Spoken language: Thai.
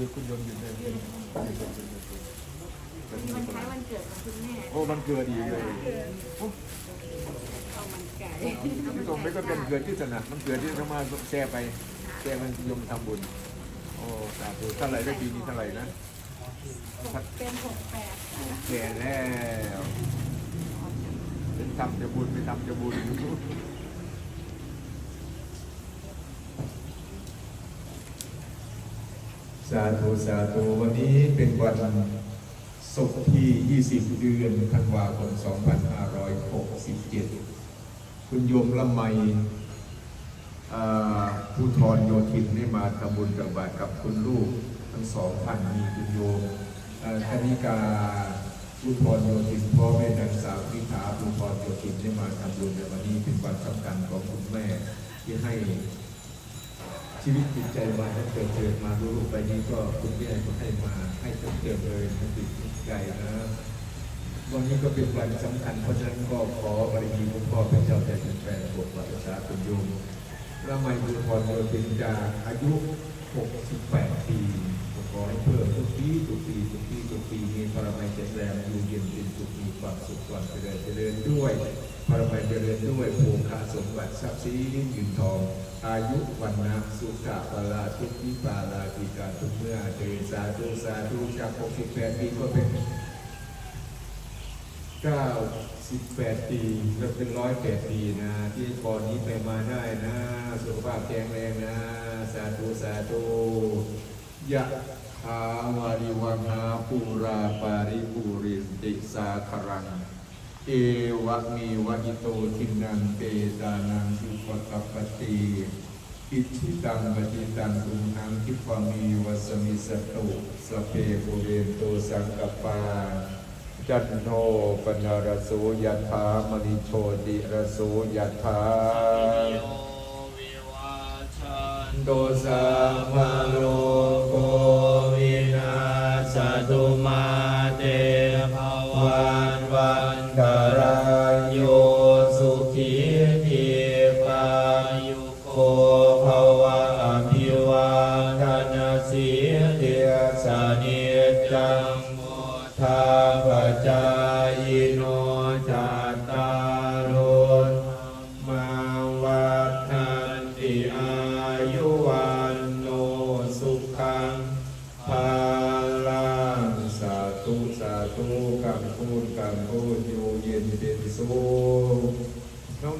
ยุดคุณยมหยุดเลยวันนี้มันคล้ายวันเกิดของคุณแม่โอ้มันเกิดอีเลยข้ามันไก่พี่ตรงไม่ก็เป็นเกิดที่สนัดมันเกิดที่เขามาแชร์ไปแชร์มันยมทำบุญโอ้สาธุเท่าไหร่ได้ปีนี้เท่าไหร่นะเป็นหกแปดแก่แล้วเป็นทำจะบุญไม่ทำจะบุญาธุสาธุวันนี้เป็นวันศุกร์ที่ 20 เดือนธันวาคม 2567 คุณโยมละไมผู้ทรโยธินได้มาทำบุญตักบาตรกับคุณลูกทั้งสองท่านมีคุณโยมคณิกาผู้ทรโยธินพ่อแม่นางสาวพิธาผู้ทรโยธินได้มาทำบุญในวันนี้เป็นวันสำคัญของคุณแม่ที่ให้ ชีวิตจิตใจมาตั้งแต่เกิดมารู้ลูกไปนี้ก็คุณแม่ก็ให้มาให้ตั้งแต่เลยมันติดใจนะวันนี้ก็เป็นวันสำคัญเพราะฉะนั้นก็ขอบารมีหลวงพ่อเป็นเจ้าแต่เป็นแฟนบทวัดสาคุณโยมและไม่บุญพรโยตินจาอายุ 68 ปีขอให้เพิ่มทุกปีทุกปีทุกปีทุกปีมีพระมัยเจริญอยู่เย็นเป็นสุขมีความสุขความเจริญเจริญด้วย พระมัยเจริญด้วยภูมิคาสมบัติทรัพย์สินเงินทอง อายุวันนะสุขะปลาทุกวิปาลาติการทุกเมื่อเจริญสาธุสาธุจาก68ปีก็เป็น 98 ปีแล้วเป็นร้อยแปดปีนะ ที่ก่อนนี้ไปมาได้นะ สุขภาพแข็งแรงนะ สาธุสาธุยะถาวาริวังหาปูราปาริปูรินติสาคารัง เอวะมีวะอิโตทินังเปตานังสุปตัปปติอิชิตังปฏิตังตุมหังคิปะมีวัสมิสตุสพเพปุเรนโตสังกปปาจันโทปนรโสยถามณิโชติรโสยถาวิวาชันโตสัมมา สุขีทีปายุโกภวะอภิวาทนาสีเดียสานิจังทาปัจายโนจัตารโธมาวัฏันติอายุวันโนสุขังภาลังสาธุสาธุกัมพูดกัมพูดอยู่เย็นเป็นสุข น้อง